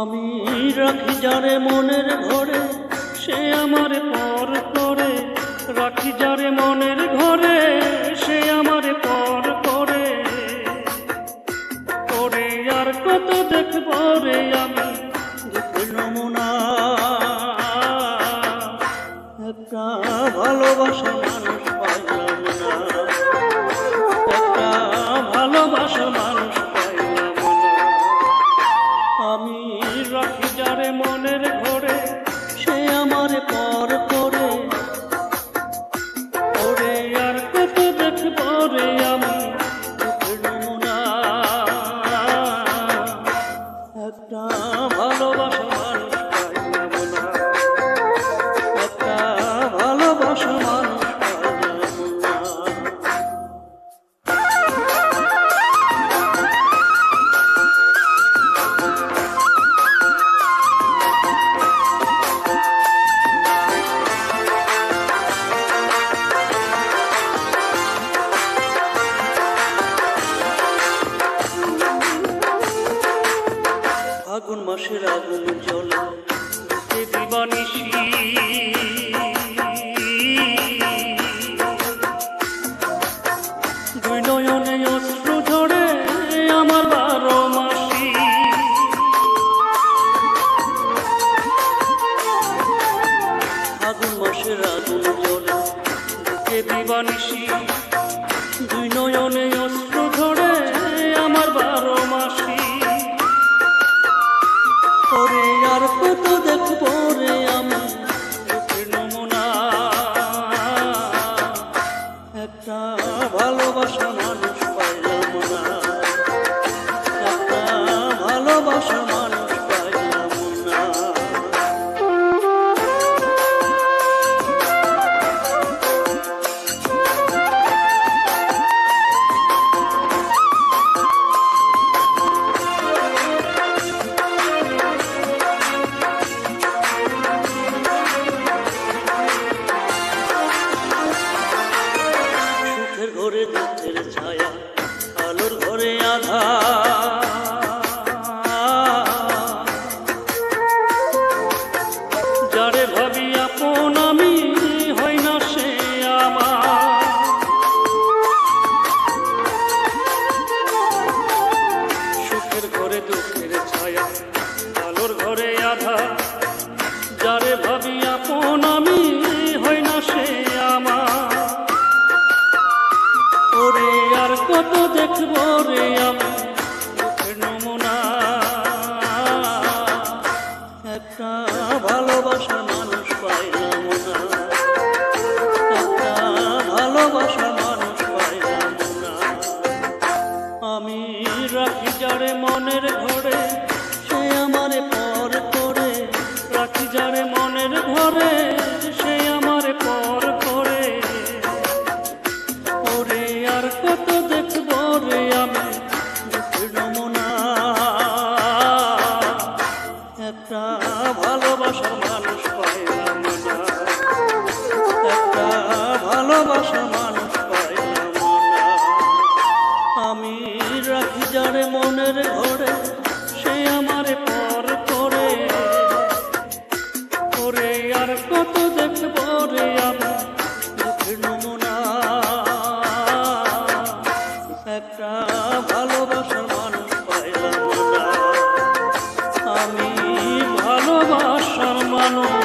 আমি রাখি যারে মনের ঘরে, সে আমার পর করে। রাখি যারে মনের ঘরে, সে আমার পর করে। করে আর কত দেখব রে আমি নমুনা। একটা ভালোবাসা মানুষ পাইলাম না। একটা ভালোবাসা মানুষ আগুন মাসের আগুন জ্বলা দিবানিশী রাধা যারে ভাবি আপন আমি হই না সে আমার। ওরে আর কত দেখব রে আমি নমুনা। একটা ভালোবাসা মানুষ ভালোবাসা মানুষ আমি রাখি যারে মনের ঘর করে Oh.